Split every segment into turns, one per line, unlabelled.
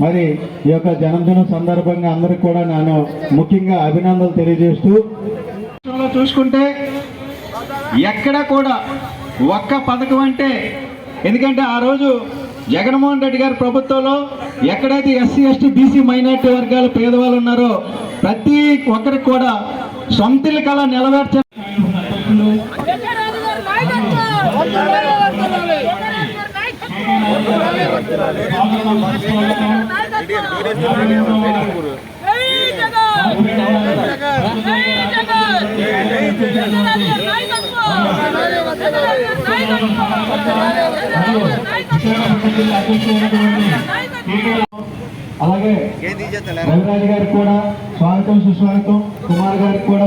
మరి ఈ యొక్క జన్మదినం సందర్భంగా అందరికి కూడా నేను ముఖ్యంగా అభినందనలు తెలియజేస్తూ చూసుకుంటే ఎక్కడ కూడా ఒక్క పథకం అంటే ఎందుకంటే ఆ రోజు జగన్మోహన్ రెడ్డి గారి ప్రభుత్వంలో ఎక్కడైతే ఎస్సీ ఎస్టీ బీసీ మైనార్టీ వర్గాల పేదవాళ్ళు ఉన్నారో ప్రతి ఒక్కరికి కూడా సొంత కళ నెలవేర్చ అలాగే రవిరాజు గారికి కూడా స్వాగతం సుస్వాగతం. కుమార్ గారికి కూడా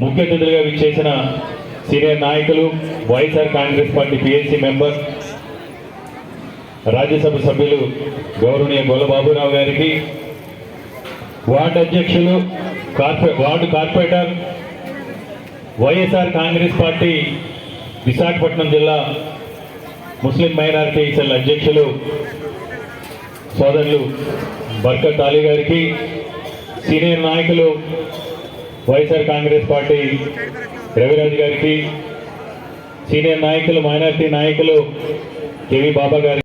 ముఖ్య అతిథులుగా విచ్చేసిన సీనియర్ నాయకులు YSR Congress party PSC member Rajya Sabha సభ్యులు గౌరవనీయ గొల్లబాబురావు గారికి వార్డు అధ్యక్షులు corpo ward corporator YSR Congress party Visakhapatnam జిల్లా ముస్లిం మైనారిటీ సెల్ అధ్యక్షులు సోదరులు బర్కత్ అలీ గారికి సీనియర్ నాయకులు వైఎస్ఆర్ కాంగ్రెస్ పార్టీ రవిరాజు గారికి సీనియర్ నాయకులు మైనార్టీ నాయకులు కేవి బాబా
గారి